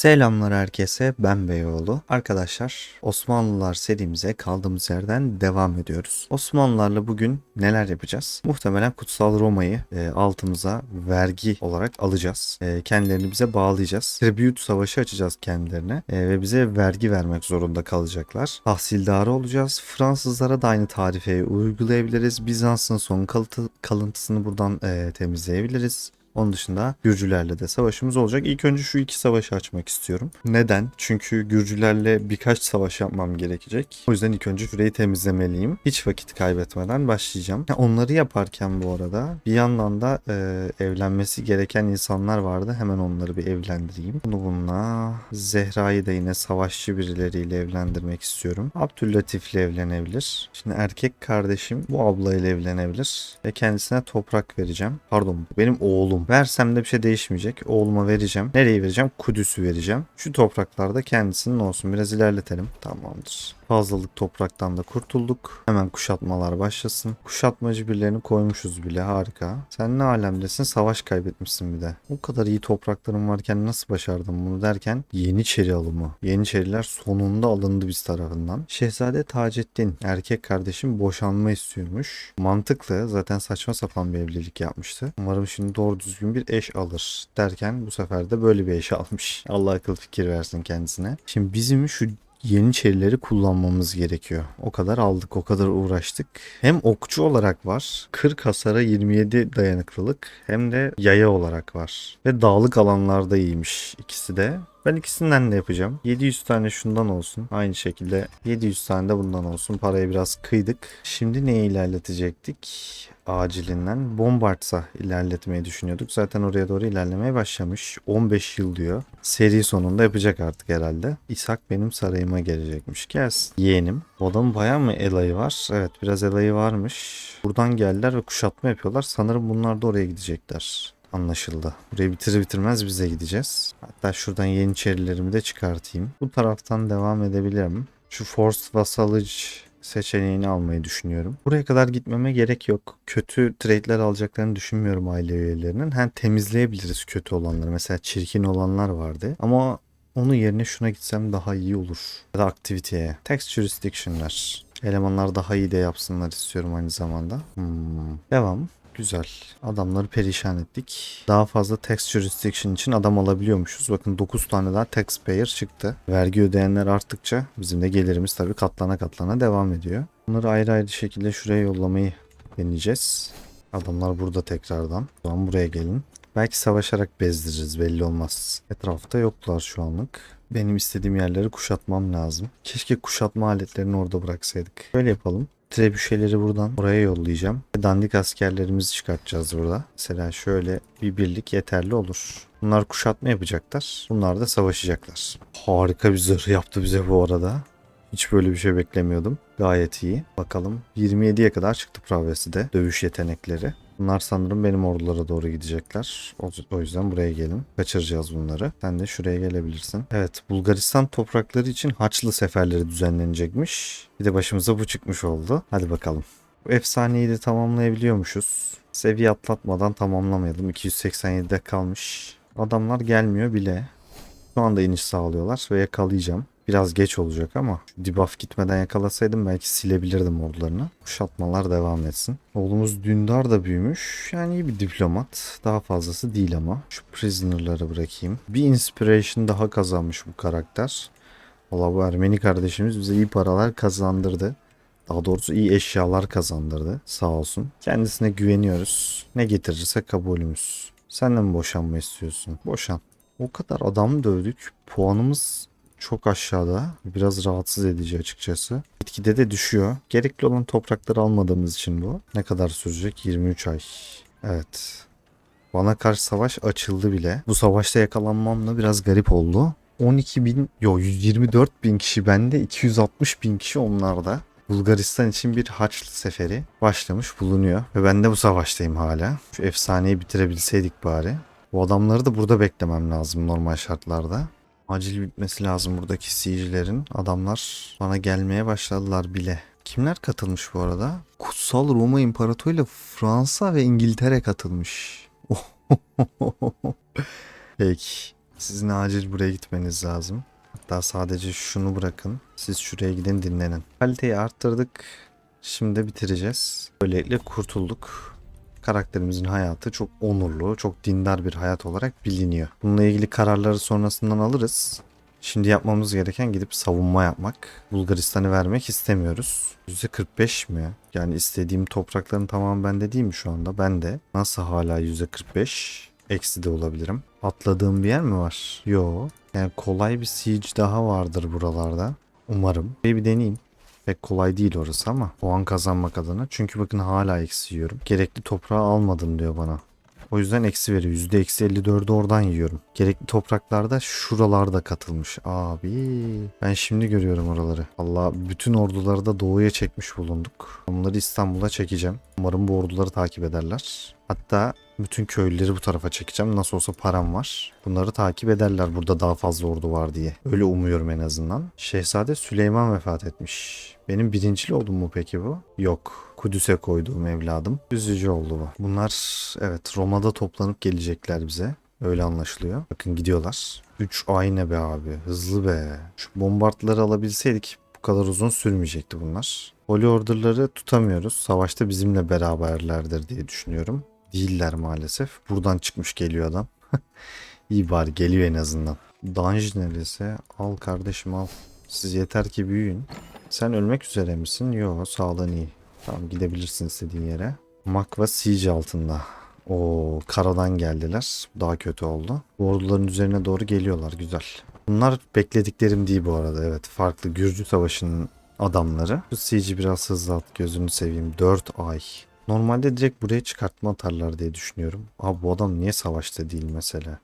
Selamlar herkese ben Beyoğlu. Arkadaşlar Osmanlılar serimize kaldığımız yerden devam ediyoruz. Osmanlılarla bugün neler yapacağız? Muhtemelen Kutsal Roma'yı e, altımıza vergi olarak alacağız. E, kendilerini bize bağlayacağız. Tribute savaşı açacağız kendilerine e, ve bize vergi vermek zorunda kalacaklar. Tahsildarı olacağız. Fransızlara da aynı tarifeyi uygulayabiliriz. Bizans'ın son kalıtı, kalıntısını buradan e, temizleyebiliriz. Onun dışında Gürcülerle de savaşımız olacak. İlk önce şu iki savaşı açmak istiyorum. Neden? Çünkü Gürcülerle birkaç savaş yapmam gerekecek. O yüzden ilk önce şurayı temizlemeliyim. Hiç vakit kaybetmeden başlayacağım. Onları yaparken bu arada bir yandan da e, evlenmesi gereken insanlar vardı. Hemen onları bir evlendireyim. Bunu bununla Zehra'yı da yine savaşçı birileriyle evlendirmek istiyorum. Abdüllatif'le evlenebilir. Şimdi erkek kardeşim bu ablayla evlenebilir. Ve kendisine toprak vereceğim. Pardon benim oğlum. Versem de bir şey değişmeyecek. Oğluma vereceğim. Nereye vereceğim? Kudüs'ü vereceğim. Şu topraklarda kendisinin olsun. Biraz ilerletelim. Tamamdır. Fazlalık topraktan da kurtulduk. Hemen kuşatmalar başlasın. Kuşatmacı birilerini koymuşuz bile. Harika. Sen ne alemdesin? Savaş kaybetmişsin bir de. O kadar iyi toprakların varken nasıl başardın bunu derken Yeniçeri alımı. Yeniçeriler sonunda alındı biz tarafından. Şehzade Taceddin erkek kardeşim boşanma istiyormuş. Mantıklı. Zaten saçma sapan bir evlilik yapmıştı. Umarım şimdi doğru düzgün bir eş alır derken bu sefer de böyle bir eş almış. Allah akıl fikir versin kendisine. Şimdi bizim şu Yeniçerileri kullanmamız gerekiyor. O kadar aldık, o kadar uğraştık. Hem okçu olarak var, 40 hasara 27 dayanıklılık hem de yaya olarak var. Ve dağlık alanlarda iyiymiş ikisi de. Ben ikisinden de yapacağım. 700 tane şundan olsun. Aynı şekilde 700 tane de bundan olsun. Parayı biraz kıydık. Şimdi neyi ilerletecektik? Acilinden Bombardsa ilerletmeyi düşünüyorduk. Zaten oraya doğru ilerlemeye başlamış. 15 yıl diyor. Seri sonunda yapacak artık herhalde. İshak benim sarayıma gelecekmiş. Gelsin. Yeğenim. Bu adamın bayağı mı elayı var? Evet biraz elayı varmış. Buradan geldiler ve kuşatma yapıyorlar. Sanırım bunlar da oraya gidecekler. Anlaşıldı. Burayı bitirir bitirmez bize gideceğiz. Hatta şuradan Yeniçerilerimi de çıkartayım. Bu taraftan devam edebilirim. Şu Forced Vassalage seçeneğini almayı düşünüyorum. Buraya kadar gitmeme gerek yok. Kötü trade'ler alacaklarını düşünmüyorum aile üyelerinin. Hem temizleyebiliriz kötü olanları. Mesela çirkin olanlar vardı. Ama onun yerine şuna gitsem daha iyi olur. Ya da aktiviteye. Tax jurisdiction'lar. Elemanlar daha iyi de yapsınlar istiyorum aynı zamanda. Hmm. Devam. Güzel. Adamları perişan ettik. Daha fazla tax jurisdiction için adam alabiliyormuşuz. Bakın 9 tane daha taxpayer çıktı. Vergi ödeyenler arttıkça bizim de gelirimiz tabii katlana katlana devam ediyor. Bunları ayrı ayrı şekilde şuraya yollamayı deneyeceğiz. Adamlar burada tekrardan. O zaman buraya gelin. Belki savaşarak bezdiririz belli olmaz. Etrafta yoklar şu anlık. Benim istediğim yerleri kuşatmam lazım. Keşke kuşatma aletlerini orada bıraksaydık. Böyle yapalım. Trebüşeleri buradan oraya yollayacağım. Dandik askerlerimizi çıkartacağız burada. Mesela şöyle bir birlik yeterli olur. Bunlar kuşatma yapacaklar. Bunlar da savaşacaklar. Harika bir zırh yaptı bize bu arada. Hiç böyle bir şey beklemiyordum. Gayet iyi. Bakalım 27'ye kadar çıktı Pravesi de. Dövüş yetenekleri. Bunlar sanırım benim ordulara doğru gidecekler. O, yüzden buraya gelin. Kaçıracağız bunları. Sen de şuraya gelebilirsin. Evet Bulgaristan toprakları için Haçlı seferleri düzenlenecekmiş. Bir de başımıza bu çıkmış oldu. Hadi bakalım. Bu efsaneyi de tamamlayabiliyormuşuz. Seviye atlatmadan tamamlamayalım. 287'de kalmış. Adamlar gelmiyor bile. Şu anda iniş sağlıyorlar ve yakalayacağım. Biraz geç olacak ama debuff gitmeden yakalasaydım belki silebilirdim ordularını. Kuşatmalar devam etsin. Oğlumuz Dündar da büyümüş. Yani iyi bir diplomat. Daha fazlası değil ama. Şu prisoner'ları bırakayım. Bir inspiration daha kazanmış bu karakter. Valla bu Ermeni kardeşimiz bize iyi paralar kazandırdı. Daha doğrusu iyi eşyalar kazandırdı. Sağ olsun. Kendisine güveniyoruz. Ne getirirse kabulümüz. Sen de mi boşanma istiyorsun? Boşan. O kadar adam dövdük. Puanımız çok aşağıda. Biraz rahatsız edici açıkçası. Etkide de düşüyor. Gerekli olan toprakları almadığımız için bu. Ne kadar sürecek? 23 ay. Evet. Bana karşı savaş açıldı bile. Bu savaşta yakalanmamla biraz garip oldu. 12 bin, yo 124 bin kişi bende, 260 bin kişi onlarda. Bulgaristan için bir Haçlı seferi başlamış bulunuyor. Ve ben de bu savaştayım hala. Şu efsaneyi bitirebilseydik bari. Bu adamları da burada beklemem lazım normal şartlarda. Acil bitmesi lazım buradaki siege'lerin. Adamlar bana gelmeye başladılar bile. Kimler katılmış bu arada? Kutsal Roma İmparatorluğu ile Fransa ve İngiltere katılmış. Peki. Sizin acil buraya gitmeniz lazım. Hatta sadece şunu bırakın. Siz şuraya gidin dinlenin. Kaliteyi arttırdık. Şimdi bitireceğiz. Böylelikle kurtulduk. Karakterimizin hayatı çok onurlu, çok dindar bir hayat olarak biliniyor. Bununla ilgili kararları sonrasından alırız. Şimdi yapmamız gereken gidip savunma yapmak. Bulgaristan'ı vermek istemiyoruz. %45 mi? Yani istediğim toprakların tamamı bende değil mi şu anda? Ben de. Nasıl hala %45? Eksi de olabilirim. Atladığım bir yer mi var? Yo. Yani kolay bir siege daha vardır buralarda. Umarım. Bir, bir deneyeyim. Pek kolay değil orası ama puan kazanmak adına. Çünkü bakın hala eksi yiyorum. Gerekli toprağı almadım diyor bana. O yüzden eksi veriyor. Yüzde eksi 54'ü oradan yiyorum. Gerekli topraklarda şuralarda katılmış. Abi ben şimdi görüyorum oraları. Allah bütün orduları da doğuya çekmiş bulunduk. Onları İstanbul'a çekeceğim. Umarım bu orduları takip ederler. Hatta bütün köylüleri bu tarafa çekeceğim. Nasıl olsa param var. Bunları takip ederler burada daha fazla ordu var diye. Öyle umuyorum en azından. Şehzade Süleyman vefat etmiş. Benim birincili oldum mu peki bu? Yok. Kudüs'e koyduğum evladım. Üzücü oldu bu. Bunlar evet Roma'da toplanıp gelecekler bize. Öyle anlaşılıyor. Bakın gidiyorlar. 3 ay ne be abi. Hızlı be. Şu bombardları alabilseydik bu kadar uzun sürmeyecekti bunlar. Holy Order'ları tutamıyoruz. Savaşta bizimle beraberlerdir diye düşünüyorum. Değiller maalesef. Buradan çıkmış geliyor adam. İyi bari geliyor en azından. Danj neresi? Al kardeşim al. Siz yeter ki büyüyün. Sen ölmek üzere misin? Yo sağlığın iyi. Tamam gidebilirsin istediğin yere. Makva Siege altında. O karadan geldiler. Daha kötü oldu. Bu orduların üzerine doğru geliyorlar. Güzel. Bunlar beklediklerim değil bu arada. Evet farklı. Gürcü Savaşı'nın adamları. Şu Siege'i biraz hızlı at. Gözünü seveyim. 4 ay. Normalde direkt buraya çıkartma atarlar diye düşünüyorum. Abi bu adam niye savaşta değil mesela?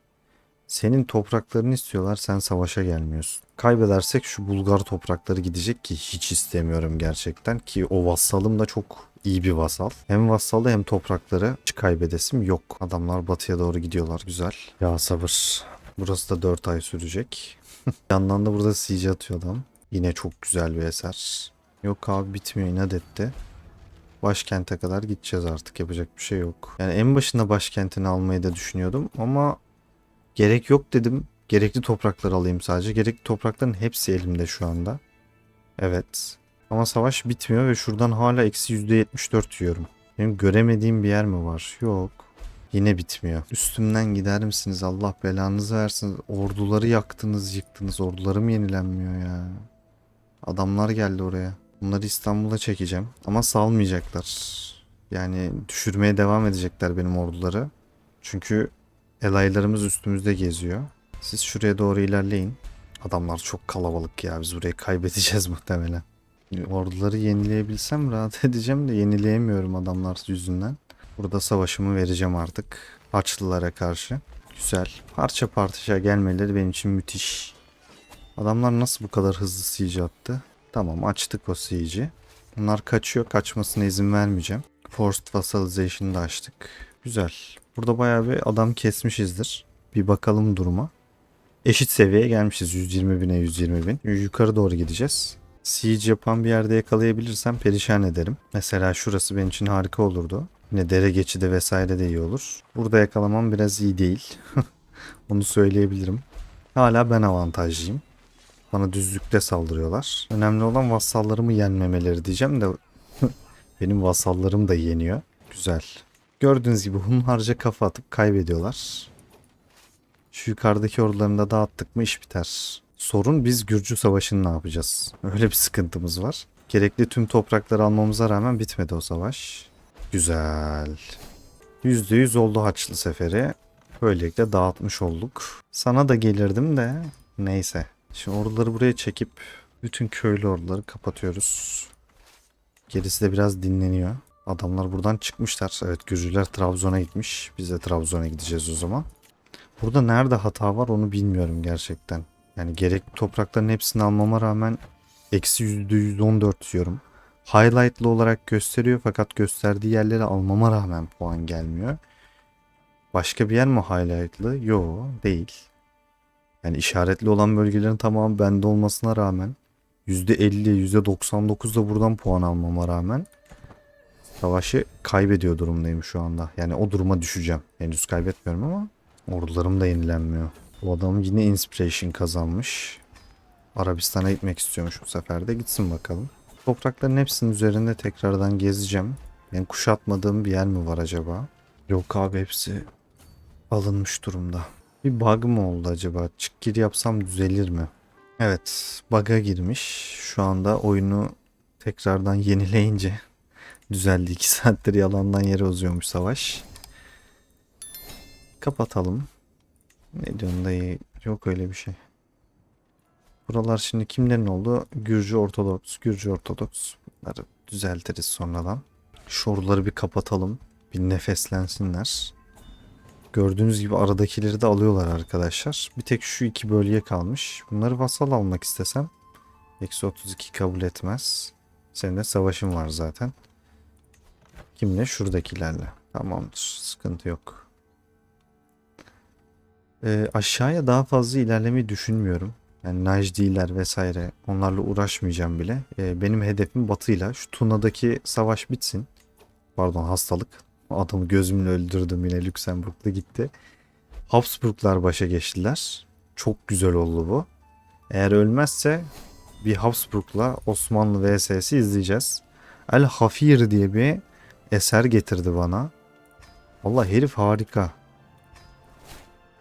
Senin topraklarını istiyorlar sen savaşa gelmiyorsun. Kaybedersek şu Bulgar toprakları gidecek ki hiç istemiyorum gerçekten ki o vassalım da çok iyi bir vassal. Hem vassalı hem toprakları hiç kaybedesim yok. Adamlar batıya doğru gidiyorlar güzel. Ya sabır. Burası da 4 ay sürecek. yandan da burada siege atıyor adam. Yine çok güzel bir eser. Yok abi bitmiyor inat etti. Başkente kadar gideceğiz artık yapacak bir şey yok. Yani en başında başkentini almayı da düşünüyordum ama Gerek yok dedim. Gerekli toprakları alayım sadece. Gerekli toprakların hepsi elimde şu anda. Evet. Ama savaş bitmiyor ve şuradan hala eksi %74 yiyorum. Benim göremediğim bir yer mi var? Yok. Yine bitmiyor. Üstümden gider misiniz? Allah belanızı versin. Orduları yaktınız, yıktınız. Ordularım yenilenmiyor ya. Adamlar geldi oraya. Bunları İstanbul'a çekeceğim. Ama salmayacaklar. Yani düşürmeye devam edecekler benim orduları. Çünkü Elaylarımız üstümüzde geziyor. Siz şuraya doğru ilerleyin. Adamlar çok kalabalık ya. Biz burayı kaybedeceğiz muhtemelen. Orduları yenileyebilsem rahat edeceğim de yenileyemiyorum adamlar yüzünden. Burada savaşımı vereceğim artık. Haçlılara karşı. Güzel. Parça parça gelmeleri benim için müthiş. Adamlar nasıl bu kadar hızlı siege attı? Tamam açtık o siege'i. Bunlar kaçıyor. Kaçmasına izin vermeyeceğim. Forced Vassalization'ı da açtık. Güzel. Burada bayağı bir adam kesmişizdir. Bir bakalım duruma. Eşit seviyeye gelmişiz. 120 bine 120 bin. Yukarı doğru gideceğiz. Siege yapan bir yerde yakalayabilirsem perişan ederim. Mesela şurası benim için harika olurdu. Yine dere geçidi vesaire de iyi olur. Burada yakalamam biraz iyi değil. Onu söyleyebilirim. Hala ben avantajlıyım. Bana düzlükte saldırıyorlar. Önemli olan vassallarımı yenmemeleri diyeceğim de benim vassallarım da yeniyor. Güzel. Gördüğünüz gibi hunharca kafa atıp kaybediyorlar. Şu yukarıdaki ordularını da dağıttık mı iş biter. Sorun biz Gürcü Savaşı'nı ne yapacağız? Öyle bir sıkıntımız var. Gerekli tüm toprakları almamıza rağmen bitmedi o savaş. Güzel. %100 oldu Haçlı Seferi. Böylelikle dağıtmış olduk. Sana da gelirdim de neyse. Şimdi orduları buraya çekip bütün köylü orduları kapatıyoruz. Gerisi de biraz dinleniyor. Adamlar buradan çıkmışlar. Evet Gürcüler Trabzon'a gitmiş. Biz de Trabzon'a gideceğiz o zaman. Burada nerede hata var onu bilmiyorum gerçekten. Yani gerekli toprakların hepsini almama rağmen eksi %114 diyorum. Highlightlı olarak gösteriyor fakat gösterdiği yerleri almama rağmen puan gelmiyor. Başka bir yer mi highlightlı? Yo değil. Yani işaretli olan bölgelerin tamamı bende olmasına rağmen %50, %99 da buradan puan almama rağmen savaşı kaybediyor durumdayım şu anda. Yani o duruma düşeceğim. Henüz kaybetmiyorum ama ordularım da yenilenmiyor. Bu adam yine inspiration kazanmış. Arabistan'a gitmek istiyormuş bu sefer de. Gitsin bakalım. Toprakların hepsinin üzerinde tekrardan gezeceğim. Ben kuşatmadığım bir yer mi var acaba? Yok abi hepsi alınmış durumda. Bir bug mı oldu acaba? Çık gir yapsam düzelir mi? Evet bug'a girmiş. Şu anda oyunu tekrardan yenileyince düzeldi. 2 saattir yalandan yere uzuyormuş savaş. Kapatalım. Ne diyorsun dayı? Yok öyle bir şey. Buralar şimdi kimlerin oldu? Gürcü Ortodoks, Gürcü Ortodoks. Bunları düzeltiriz sonradan. Şoruları bir kapatalım. Bir nefeslensinler. Gördüğünüz gibi aradakileri de alıyorlar arkadaşlar. Bir tek şu iki bölge kalmış. Bunları vasal almak istesem. Eksi 32 kabul etmez. Senin de var zaten. Kimle? Şuradakilerle. Tamamdır. Sıkıntı yok. Ee, aşağıya daha fazla ilerlemeyi düşünmüyorum. Yani Najdiler vesaire onlarla uğraşmayacağım bile. Ee, benim hedefim batıyla. Şu Tuna'daki savaş bitsin. Pardon hastalık. Adamı gözümle öldürdüm yine Lüksemburg'da gitti. Habsburglar başa geçtiler. Çok güzel oldu bu. Eğer ölmezse bir Habsburg'la Osmanlı vs'si izleyeceğiz. El Hafir diye bir eser getirdi bana. Allah herif harika.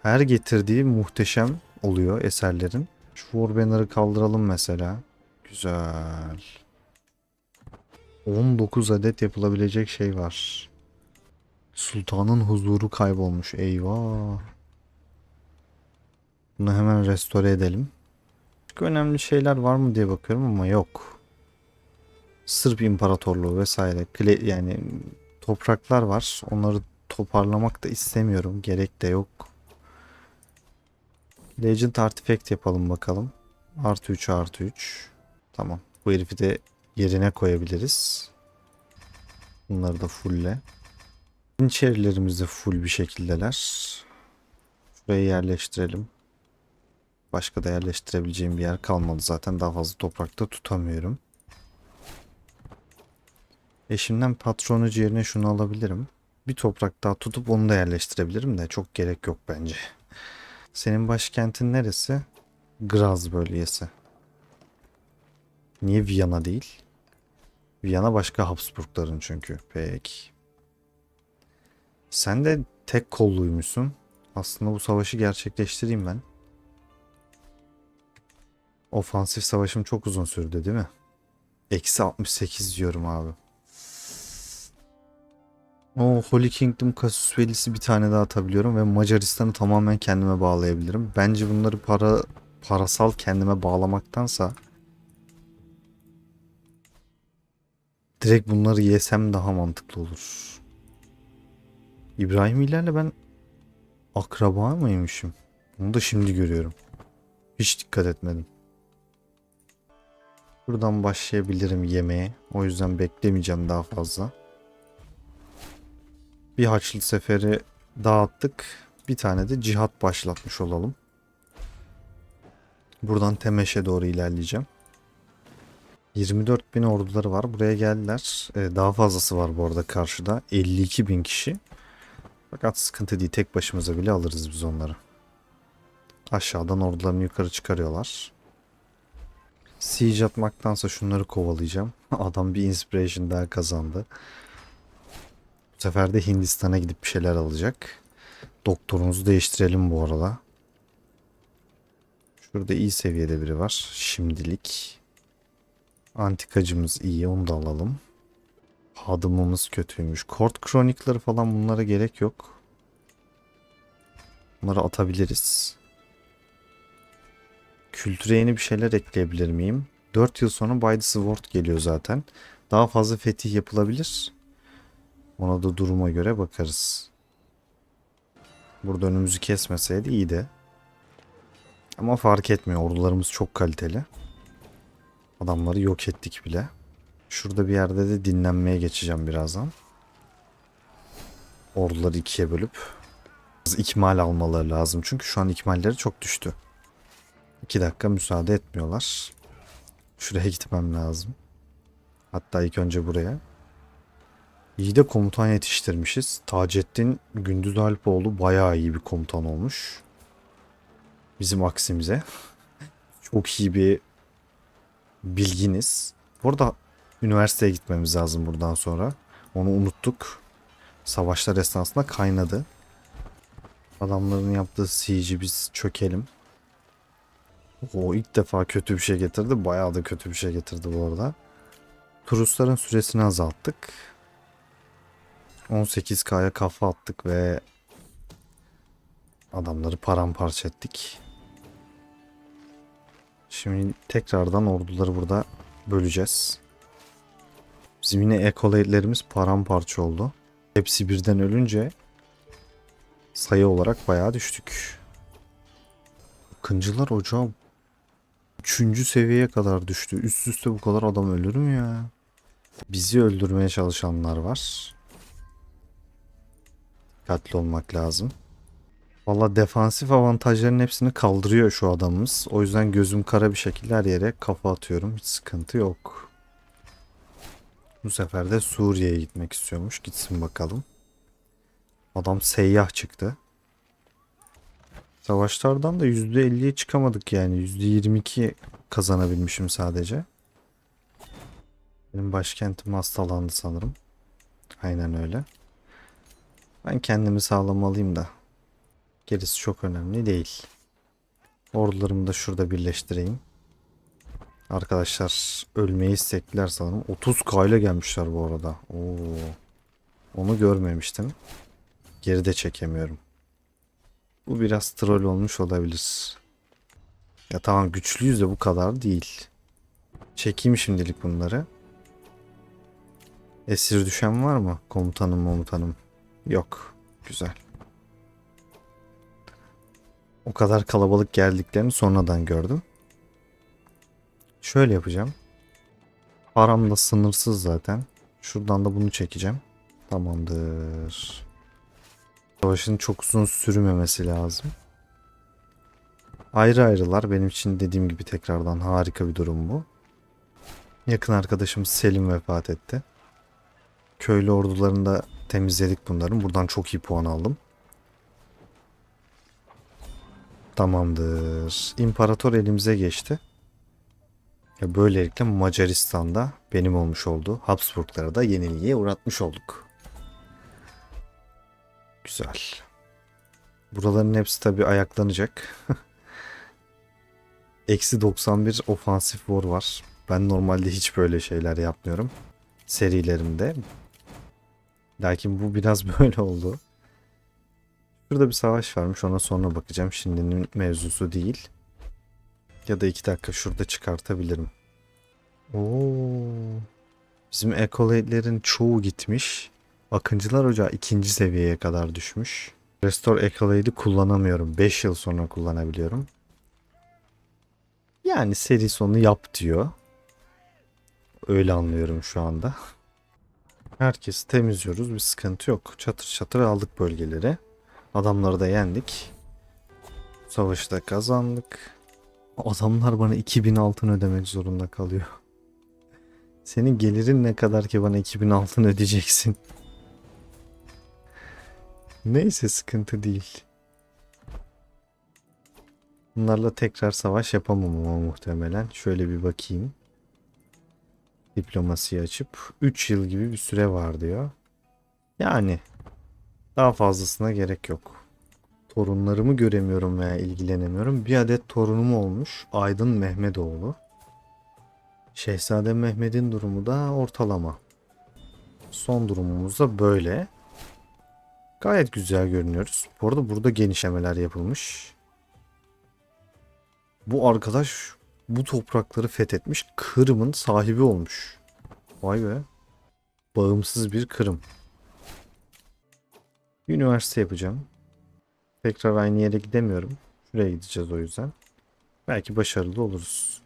Her getirdiği muhteşem oluyor eserlerin. Şu Warbanner'ı kaldıralım mesela. Güzel. 19 adet yapılabilecek şey var. Sultanın huzuru kaybolmuş. Eyvah. Bunu hemen restore edelim. Çok önemli şeyler var mı diye bakıyorum ama yok. Sırp İmparatorluğu vesaire kle, yani topraklar var. Onları toparlamak da istemiyorum. Gerek de yok. Legend Artifact yapalım bakalım. Artı 3 artı 3. Tamam. Bu herifi de yerine koyabiliriz. Bunları da fullle. Yeniçerilerimiz de full bir şekildeler. Şuraya yerleştirelim. Başka da yerleştirebileceğim bir yer kalmadı zaten. Daha fazla toprakta tutamıyorum. Eşimden patronucu yerine şunu alabilirim. Bir toprak daha tutup onu da yerleştirebilirim de çok gerek yok bence. Senin başkentin neresi? Graz bölgesi. Niye Viyana değil? Viyana başka Habsburgların çünkü. Peki. Sen de tek kolluymuşsun. Aslında bu savaşı gerçekleştireyim ben. Ofansif savaşım çok uzun sürdü değil mi? Eksi 68 diyorum abi. O Holy Kingdom Casus Belli'si bir tane daha atabiliyorum ve Macaristan'ı tamamen kendime bağlayabilirim. Bence bunları para parasal kendime bağlamaktansa direkt bunları yesem daha mantıklı olur. İbrahimilerle ben akraba mıymışım? Onu da şimdi görüyorum. Hiç dikkat etmedim. Buradan başlayabilirim yemeğe. O yüzden beklemeyeceğim daha fazla. Bir Haçlı Seferi dağıttık. Bir tane de cihat başlatmış olalım. Buradan Temeş'e doğru ilerleyeceğim. 24 bin orduları var. Buraya geldiler. Ee, daha fazlası var bu arada karşıda. 52 bin kişi. Fakat sıkıntı değil. Tek başımıza bile alırız biz onları. Aşağıdan ordularını yukarı çıkarıyorlar. Siege atmaktansa şunları kovalayacağım. Adam bir inspiration daha kazandı. Bu sefer de Hindistan'a gidip bir şeyler alacak. Doktorumuzu değiştirelim bu arada. Şurada iyi seviyede biri var. Şimdilik. Antikacımız iyi onu da alalım. Hadımımız kötüymüş. Court Chronicle'ları falan bunlara gerek yok. Bunları atabiliriz. Kültüre yeni bir şeyler ekleyebilir miyim? 4 yıl sonra By the Sword geliyor zaten. Daha fazla fetih yapılabilir. Ona da duruma göre bakarız. Burada önümüzü kesmeseydi iyiydi. Ama fark etmiyor. Ordularımız çok kaliteli. Adamları yok ettik bile. Şurada bir yerde de dinlenmeye geçeceğim birazdan. Orduları ikiye bölüp ikmal almaları lazım. Çünkü şu an ikmalleri çok düştü. İki dakika müsaade etmiyorlar. Şuraya gitmem lazım. Hatta ilk önce buraya. İyi de komutan yetiştirmişiz. Taceddin Gündüz Alpoğlu bayağı iyi bir komutan olmuş. Bizim aksimize. Çok iyi bir bilginiz. Burada üniversiteye gitmemiz lazım buradan sonra. Onu unuttuk. Savaşlar esnasında kaynadı. Adamların yaptığı siege'i biz çökelim. O ilk defa kötü bir şey getirdi. Bayağı da kötü bir şey getirdi bu arada. Turistlerin süresini azalttık. 18K'ya kafa attık ve adamları paramparça ettik. Şimdi tekrardan orduları burada böleceğiz. Bizim yine ekolayetlerimiz paramparça oldu. Hepsi birden ölünce sayı olarak bayağı düştük. Kıncılar ocağı 3. seviyeye kadar düştü. Üst üste bu kadar adam ölür mü ya? Bizi öldürmeye çalışanlar var. Dikkatli olmak lazım. Valla defansif avantajların hepsini kaldırıyor şu adamımız. O yüzden gözüm kara bir şekilde her yere kafa atıyorum. Hiç sıkıntı yok. Bu sefer de Suriye'ye gitmek istiyormuş. Gitsin bakalım. Adam seyyah çıktı. Savaşlardan da %50'ye çıkamadık yani. %22 kazanabilmişim sadece. Benim başkentim hastalandı sanırım. Aynen öyle. Ben kendimi sağlamalıyım da. Gerisi çok önemli değil. Ordularımı da şurada birleştireyim. Arkadaşlar ölmeyi istekliler sanırım. 30k ile gelmişler bu arada. Oo. Onu görmemiştim. Geride çekemiyorum. Bu biraz troll olmuş olabilir. Ya tamam güçlüyüz de bu kadar değil. Çekeyim şimdilik bunları. Esir düşen var mı? Komutanım komutanım. Yok. Güzel. O kadar kalabalık geldiklerini sonradan gördüm. Şöyle yapacağım. Param da sınırsız zaten. Şuradan da bunu çekeceğim. Tamamdır. Savaşın çok uzun sürmemesi lazım. Ayrı ayrılar benim için dediğim gibi tekrardan harika bir durum bu. Yakın arkadaşım Selim vefat etti. Köylü ordularını da temizledik bunların. Buradan çok iyi puan aldım. Tamamdır. İmparator elimize geçti. Ya böylelikle Macaristan'da benim olmuş oldu. Habsburglara da yenilgiye uğratmış olduk. Güzel. Buraların hepsi tabi ayaklanacak. Eksi 91 ofansif war var. Ben normalde hiç böyle şeyler yapmıyorum. Serilerimde. Lakin bu biraz böyle oldu. Şurada bir savaş varmış ona sonra bakacağım. Şimdinin mevzusu değil. Ya da iki dakika şurada çıkartabilirim. Oo. Bizim ekolade'lerin çoğu gitmiş. Akıncılar Ocağı ikinci seviyeye kadar düşmüş. Restore Accolade'i kullanamıyorum. 5 yıl sonra kullanabiliyorum. Yani seri sonu yap diyor. Öyle anlıyorum şu anda. Herkesi temizliyoruz. Bir sıkıntı yok. Çatır çatır aldık bölgeleri. Adamları da yendik. Savaşı da kazandık. Adamlar bana 2000 altın ödemek zorunda kalıyor. Senin gelirin ne kadar ki bana 2000 altın ödeyeceksin? Neyse sıkıntı değil. Bunlarla tekrar savaş yapamam ama muhtemelen. Şöyle bir bakayım. Diplomasiyi açıp 3 yıl gibi bir süre var diyor. Yani daha fazlasına gerek yok. Torunlarımı göremiyorum veya ilgilenemiyorum. Bir adet torunum olmuş. Aydın Mehmetoğlu. Şehzade Mehmet'in durumu da ortalama. Son durumumuz da böyle. Gayet güzel görünüyoruz. Bu arada burada genişlemeler yapılmış. Bu arkadaş bu toprakları fethetmiş. Kırım'ın sahibi olmuş. Vay be. Bağımsız bir Kırım. Üniversite yapacağım. Tekrar aynı yere gidemiyorum. Şuraya gideceğiz o yüzden. Belki başarılı oluruz.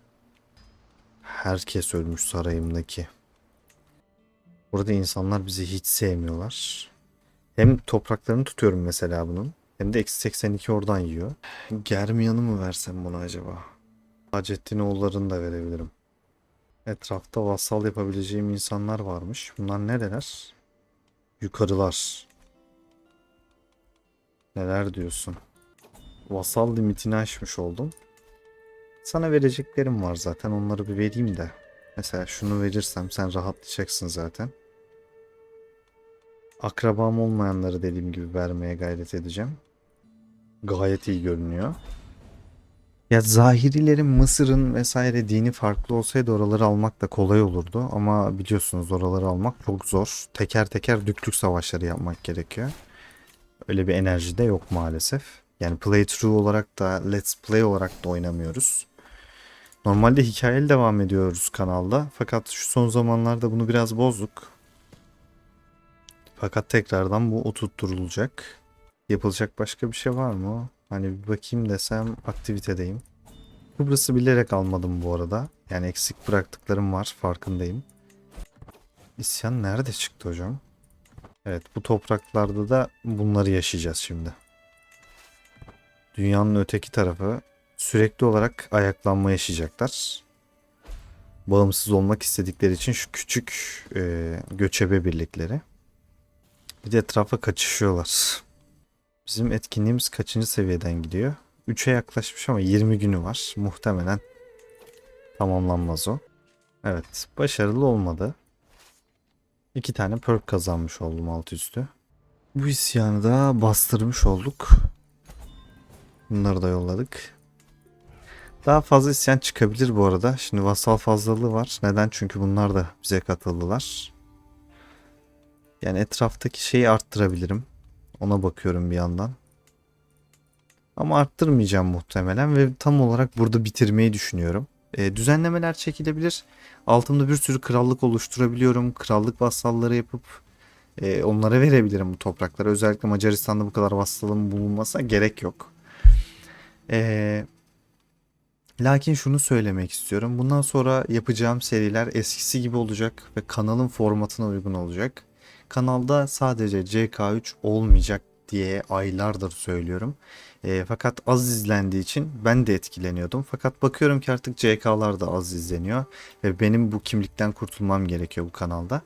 Herkes ölmüş sarayımdaki. Burada insanlar bizi hiç sevmiyorlar. Hem topraklarını tutuyorum mesela bunun. Hem de eksi 82 oradan yiyor. Germiyan'ı mı versem buna acaba? Hacettin oğullarını da verebilirim. Etrafta vassal yapabileceğim insanlar varmış. Bunlar nereler? Yukarılar. Neler diyorsun? vasal limitini aşmış oldum. Sana vereceklerim var zaten onları bir vereyim de. Mesela şunu verirsem sen rahatlayacaksın zaten. Akrabam olmayanları dediğim gibi vermeye gayret edeceğim. Gayet iyi görünüyor. Ya Zahirilerin Mısır'ın vesaire dini farklı olsaydı oraları almak da kolay olurdu. Ama biliyorsunuz oraları almak çok zor. Teker teker düklük savaşları yapmak gerekiyor. Öyle bir enerji de yok maalesef. Yani playthrough olarak da let's play olarak da oynamıyoruz. Normalde hikayeli devam ediyoruz kanalda. Fakat şu son zamanlarda bunu biraz bozduk. Fakat tekrardan bu oturtturulacak. Yapılacak başka bir şey var mı? Hani bir bakayım desem aktivitedeyim. Kıbrıs'ı bilerek almadım bu arada. Yani eksik bıraktıklarım var farkındayım. İsyan nerede çıktı hocam? Evet bu topraklarda da bunları yaşayacağız şimdi. Dünyanın öteki tarafı sürekli olarak ayaklanma yaşayacaklar. Bağımsız olmak istedikleri için şu küçük e, göçebe birlikleri. Bir de etrafa kaçışıyorlar. Bizim etkinliğimiz kaçıncı seviyeden gidiyor? 3'e yaklaşmış ama 20 günü var. Muhtemelen tamamlanmaz o. Evet başarılı olmadı. İki tane perk kazanmış oldum alt üstü. Bu isyanı da bastırmış olduk. Bunları da yolladık. Daha fazla isyan çıkabilir bu arada. Şimdi vasal fazlalığı var. Neden? Çünkü bunlar da bize katıldılar. Yani etraftaki şeyi arttırabilirim. Ona bakıyorum bir yandan. Ama arttırmayacağım muhtemelen ve tam olarak burada bitirmeyi düşünüyorum. E, düzenlemeler çekilebilir. Altımda bir sürü krallık oluşturabiliyorum. Krallık vassalları yapıp e, onlara verebilirim bu toprakları. Özellikle Macaristan'da bu kadar vassalın bulunmasına gerek yok. E, lakin şunu söylemek istiyorum. Bundan sonra yapacağım seriler eskisi gibi olacak ve kanalın formatına uygun olacak. Kanalda sadece CK3 olmayacak diye aylardır söylüyorum. E, fakat az izlendiği için ben de etkileniyordum. Fakat bakıyorum ki artık CK'lar da az izleniyor. Ve benim bu kimlikten kurtulmam gerekiyor bu kanalda.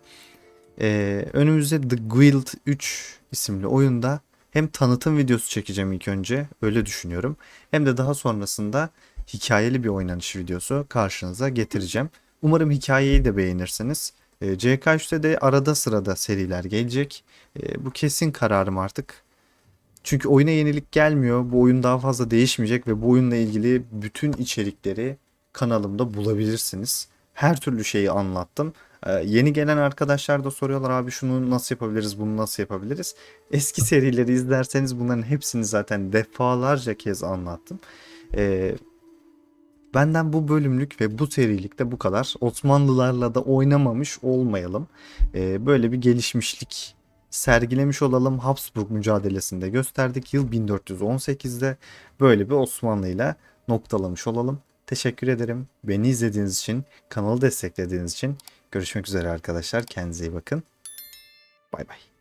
E, önümüzde The Guild 3 isimli oyunda hem tanıtım videosu çekeceğim ilk önce öyle düşünüyorum. Hem de daha sonrasında hikayeli bir oynanış videosu karşınıza getireceğim. Umarım hikayeyi de beğenirsiniz. E, CK3'te de arada sırada seriler gelecek. Bu kesin kararım artık. Çünkü oyuna yenilik gelmiyor. Bu oyun daha fazla değişmeyecek ve bu oyunla ilgili bütün içerikleri kanalımda bulabilirsiniz. Her türlü şeyi anlattım. Ee, yeni gelen arkadaşlar da soruyorlar abi şunu nasıl yapabiliriz, bunu nasıl yapabiliriz. Eski serileri izlerseniz bunların hepsini zaten defalarca kez anlattım. Ee, benden bu bölümlük ve bu serilikte bu kadar. Osmanlılarla da oynamamış olmayalım. Ee, böyle bir gelişmişlik sergilemiş olalım. Habsburg mücadelesinde gösterdik. Yıl 1418'de böyle bir Osmanlı ile noktalamış olalım. Teşekkür ederim. Beni izlediğiniz için, kanalı desteklediğiniz için görüşmek üzere arkadaşlar. Kendinize iyi bakın. Bay bay.